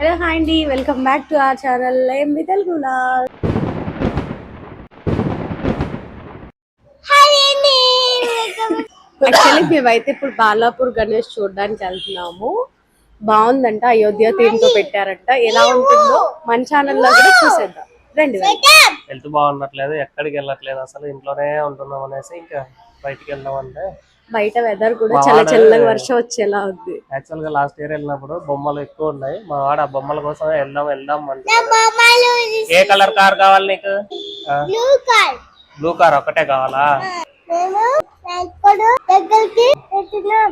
Hello hi అండి. Welcome back to our channel. ఏం మీ తెలుగు యాక్చువల్లీ మేమైతే ఇప్పుడు బాలాపూర్ గణేష్ చూడడానికి వెళ్తున్నాము. బాగుందంట. అయోధ్య థీమ్తో పెట్టారంట. ఎలా ఉంటుందో మన ఛానల్లో కూడా చూసేద్దాం. రండి. హెల్త్ బాగుండట్లేదు. ఎక్కడికి వెళ్ళట్లేదు. అసలు ఇంట్లోనే ఉంటున్నాం అనేసి ఇంకా బయటికి వెళ్దాం అంటే బయట వెదర్ కూడా వాడు- చల్లగా వర్షం వచ్చేలా ఉంది. యాక్చువల్గా లాస్ట్ ఇయర్ వెళ్ళినప్పుడు బొమ్మలు ఎక్కువ ఉన్నాయి. మా వాడు ఆ బొమ్మల కోసం వెళ్దాం వెళ్దాం అంటే ఏ కలర్ కార్ కావాలి నీకు? బ్లూ కార్ ఒకటే కావాలా? దగ్గరికి పెట్టినాం.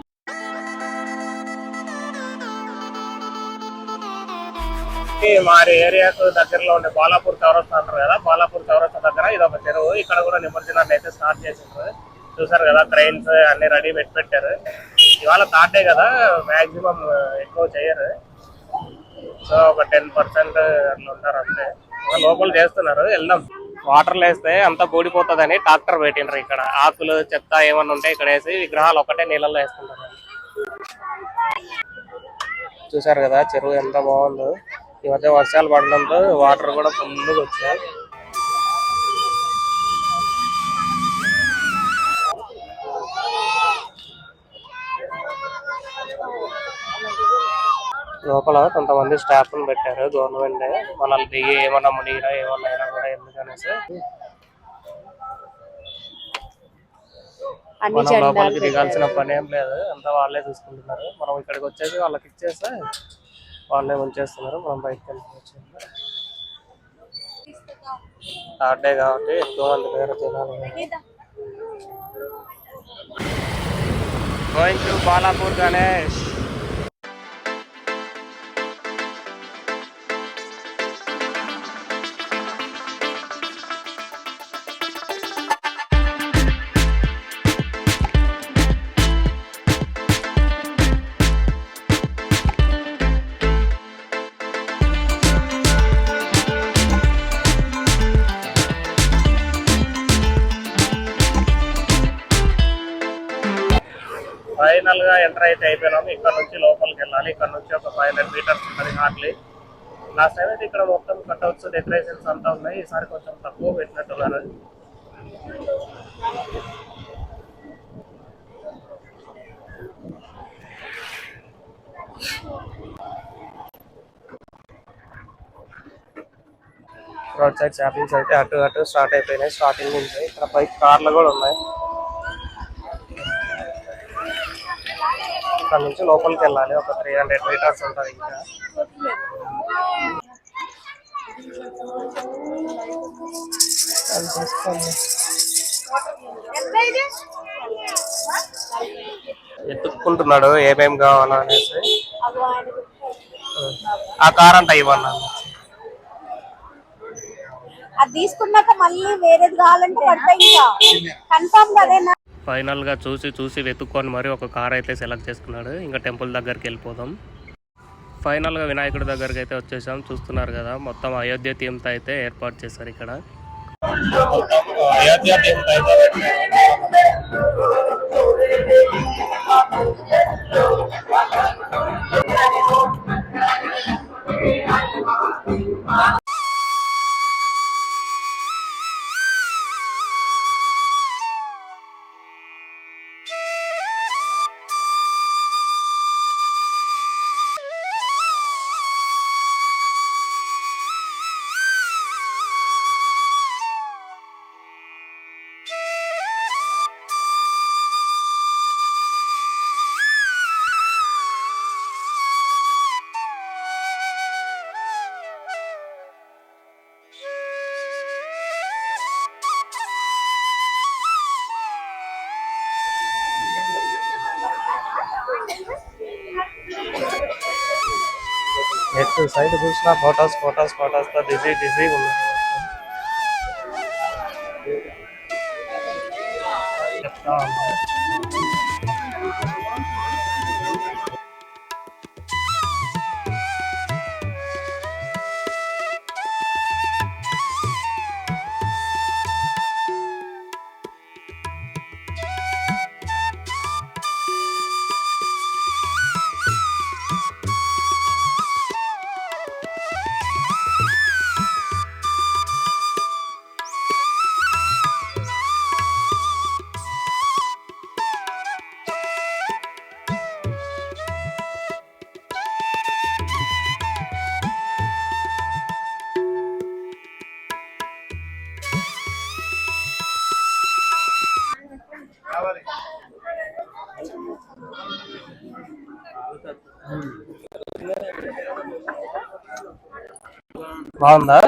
ఈ మా ఏరియాకు దగ్గరలో ఉండే బాలాపూర్ చౌరస్తా అంటారు కదా బాలాపూర్ చౌరస్తా దగ్గర ఇది ఒక చెరువు. ఇక్కడ కూడా నిమజ్జనాన్ని అయితే స్టార్ట్ చేసిండ్రు. చూసారు కదా ట్రైన్స్ అన్ని రెడీ పెట్టి పెట్టారు. ఇవాళ థర్డ్ డే కదా మాక్సిమం ఎక్కువ చేయరు. సో ఒక టెన్ పర్సెంట్ అట్లా ఉంటారు అంతే. లోపల చేస్తున్నారు వెళ్దాం. వాటర్ వేస్తే అంతా బూడిపోతుందని ట్రాక్టర్ పెట్టిండ్రు ఇక్కడ. ఆకులు చెత్త ఏమన్నా ఉంటే ఇక్కడ వేసి విగ్రహాలు ఒకటే నీళ్ళల్లో వేసుకుంటారు. చూసారు కదా చెరువు ఎంత బాగుందో. ఈ మధ్య వర్షాలు పడడంతో వాటర్ కూడా ఫుల్గా వచ్చాయి. లోపల కొంతమంది స్టాఫ్ పెట్టారు గవర్నమెంట్ మనల్ని దిగి ఏమన్నా మునిగినా ఏమన్నా అయినా కూడా ఎందుకనేసి అన్ని మనం లోపలికి దిగాల్సిన పని ఏం లేదు. అంతా వాళ్ళే చూసుకుంటున్నారు. మనం ఇక్కడికి వచ్చేసి వాళ్ళకి ఇచ్చేస్తే వాళ్ళే ఉంచేస్తున్నారు మనం బయటకు వెళ్ళిపోవచ్చు థర్డ్ డే కాబట్టి ఎక్కువ మంది పేరు తినాలి గోయింగ్ టు బాలాపూర్ గణేష్ ఫైనల్గా ఎంటర్ అయితే అయిపోయినాము. ఇక్కడ నుంచి లోపలికి వెళ్ళాలి. ఇక్కడ నుంచి ఒక ఫైవ్ హండ్రెడ్ మీటర్స్ ఉంటుంది హార్డ్లీ. లాస్ట్ టైం అయితే ఇక్కడ మొత్తం కట్అవుట్స్ డెకరేషన్స్ అంతా ఉన్నాయి. ఈసారి కొంచెం తక్కువ పెట్టినట్టున్నారు. రోడ్ సైడ్ షాపింగ్స్ అయితే అటు అటు స్టార్ట్ అయిపోయినాయి. స్టార్టింగ్ నుంచి ఇక్కడ పై కార్లు కూడా ఉన్నాయి. ఇక్కడ నుంచి లోపలికి వెళ్ళాలి. ఒక త్రీ హండ్రెడ్ మీటర్స్ ఉంటుంది ఇంకా. ఎత్తుక్కుంటున్నాడు ఏమేం కావాలా అనేసి. ఆ కార్ అంట ఇవ్వన్నా అది తీసుకున్నాక మళ్ళీ వేరేది కావాలంటే పడతాయి ఇంకా. కన్ఫామ్ కదేనా ఫైనల్గా చూసి చూసి వెతుక్కొని మరి ఒక కార్ అయితే సెలెక్ట్ చేసుకున్నాడు. ఇంకా టెంపుల్ దగ్గరికి వెళ్ళిపోదాం. ఫైనల్గా వినాయకుడి దగ్గరికి అయితే వచ్చేసాం. చూస్తున్నారు కదా మొత్తం అయోధ్య థీమ్తో అయితే ఏర్పాటు చేశారు ఇక్కడ. అయోధ్య एक तो साइड घुसना फोटोस फोटोस फोटोस तो बिज़ी बिज़ी बोल रहा బాగుందా?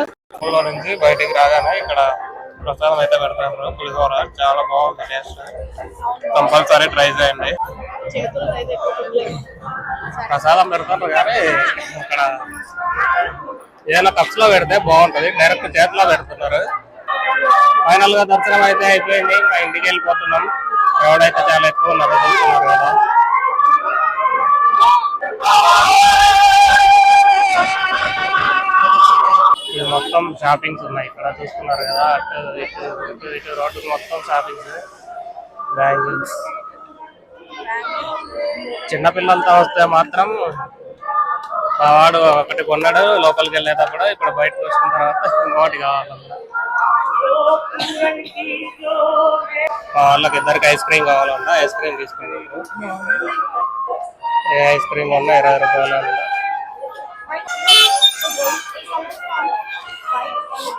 ఊళ్ళో నుంచి బయటికి రాగానే ఇక్కడ ప్రసాదం అయితే పెడతాను పులిహోర చాలా బాగుంది టేస్ట్. కంపల్సరీ ట్రై చేయండి. ప్రసాదం పెడతారు కానీ ఇక్కడ ఏదైనా కప్స్లో పెడితే బాగుంటది. డైరెక్ట్ చేతిలో పెడుతున్నారు. ఫైనల్గా దర్శనం అయితే అయిపోయింది. ఇంకా ఇంటికి వెళ్ళిపోతున్నాం. క్రౌడ్ అయితే చాలా ఎక్కువ ఉన్నారు షాపింగ్స్ ఉన్నాయి. ఇక్కడ చూస్తున్నారు కదా అటు ఇటు ఇటు ఇటు రోడ్డు మొత్తం షాపింగ్స్ బ్యాంగిల్స్ చిన్నపిల్లలతో వస్తే మాత్రం మా వాడు ఒకటి కొన్నాడు లోపలికి వెళ్ళేటప్పుడు ఇప్పుడు బయటకు వచ్చిన తర్వాత ఇంకోటి కావాలన్నా మా వాళ్ళకి ఇద్దరికి ఐస్ క్రీమ్ కావాలన్నా ఐస్ క్రీమ్ తీసుకుని ఏ ఐస్ క్రీమ్ ఉన్నా ఇరవై రూపాయలు